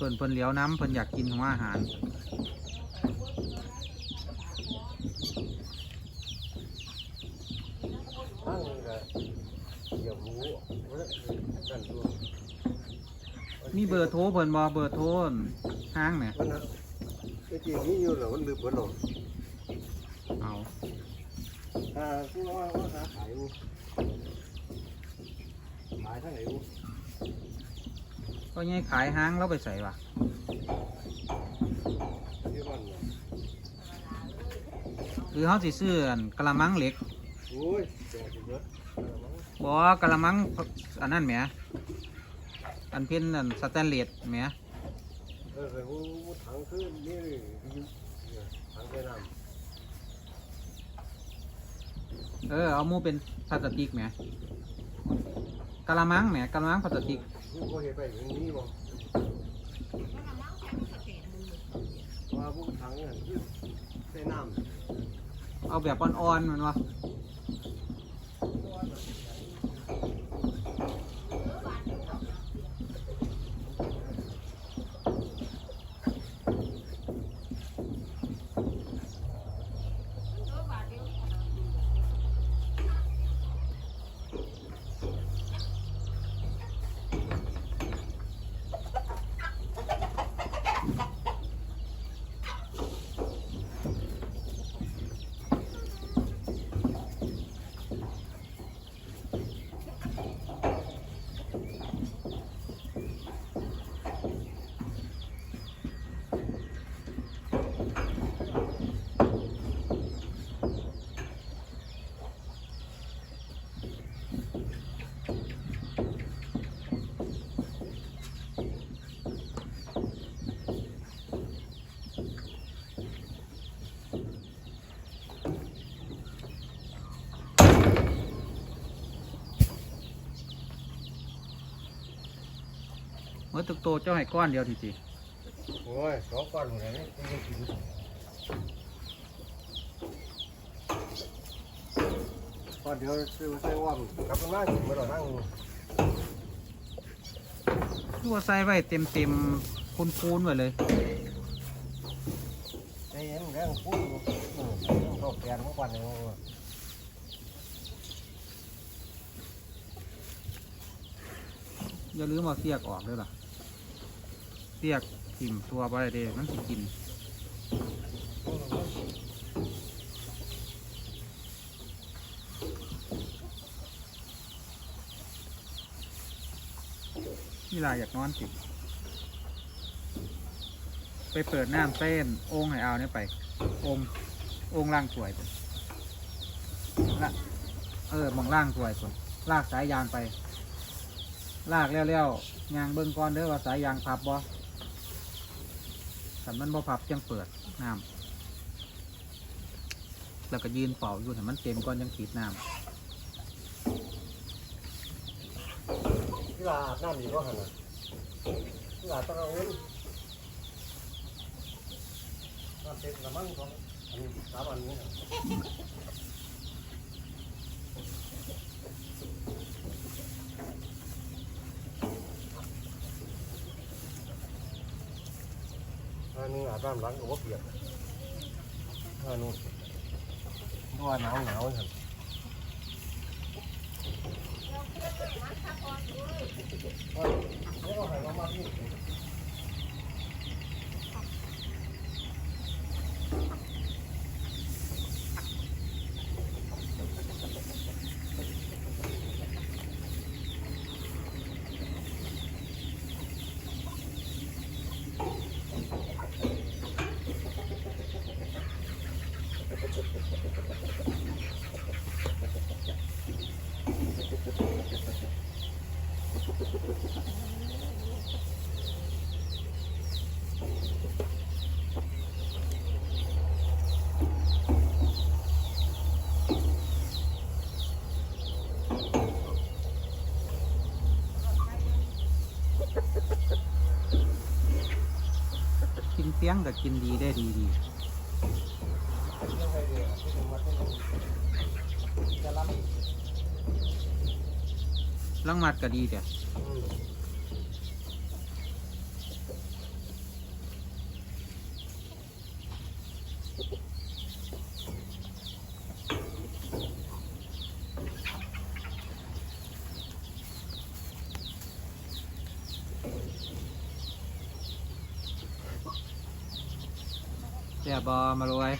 ส่วนเพิ่นเหลียวน้ำเพิ่นอยากกินหัวอาหาร ตั้งก็เดี๋ยวรู้ว่ากันดูมีเบอร์โทรเพิ่นบ่เบอร์โทรห้างเนี่ยมันนะไอ้จริงนี่อยู่เหรอมันลืมเพิ่นหรอเอาอ่าผู้ว่าว่าหาขายอยู่ขายทางไหนอยู่ ก็ยังขายห้างแล้วไปใส่วะที่บ้านเนี่ยคือเขาสิซื้ออันกระมังเหล็กโอ้ยแจกอีกเยอะเออมั้งบ่กระมังอันนั้นแหมอันเพิ่นอันสแตนเลสแหมเออเคยผู้ผู้ถังขึ้นนี่เลยอยู่เนี่ยถังไปน้เออเอาหมูเป็นพลาสติกแหมกระมังแหมกระมังพลาสติก ผู้ก็เห็นไปอย่างนี้บ่ว่าผู้ถังเนี่ยใส่น้ำเอาแบบอ่อนๆมันวะ เมื่อตุกโตเจ้าให้ก้อนเดียวทีจีโอ้ยสองก้อนหมดเลยนี่ไม่กินก้อนเดียวซื้อมาใส่ว่ามกลับมานั่งกินมาต่อนั่งตัวใส่ไว้เต็มเต็มๆคูนๆไว้เลย ใจเย็นแรงพูดเออชอบแกนของควันเลยอย่าลืมเอาเสียกออกด้วยล่ะ เสียกทิ่มตัวไปเด้มันสิกินนี่ลาอยากนอนติดไปเปิดน้ำเส้นโอ่งให้เอาเนี่ยไปโอ่งโอ่งล่างถวยไปละเออมองล่างถวยไปลากสายยางไป ลากแล้วแล้วยางเบิ้งก่อนเด้อว่าสายยางพับบ่ ถ้ามันบ่พับจังเปิดน้ำแล้วก็ยืนเป่าอยู่ให้มันเต็มก่อนยังขีดน้ำที่ลาอาบน้ำอยู่ก็หันอะที่ลาต้องเอาเงินน้ำเต็มกระมังของอันนี้สามอันนี้ นึงอันนี้อาบน้ำล้างก็ว่าเปียกอันนู้นเพราะว่าหนาวหนาวครับำกิน เปี้ยงก็กินดีได้ดีดีลังมัดก็ดีเด้อ แซ่บบอมารวย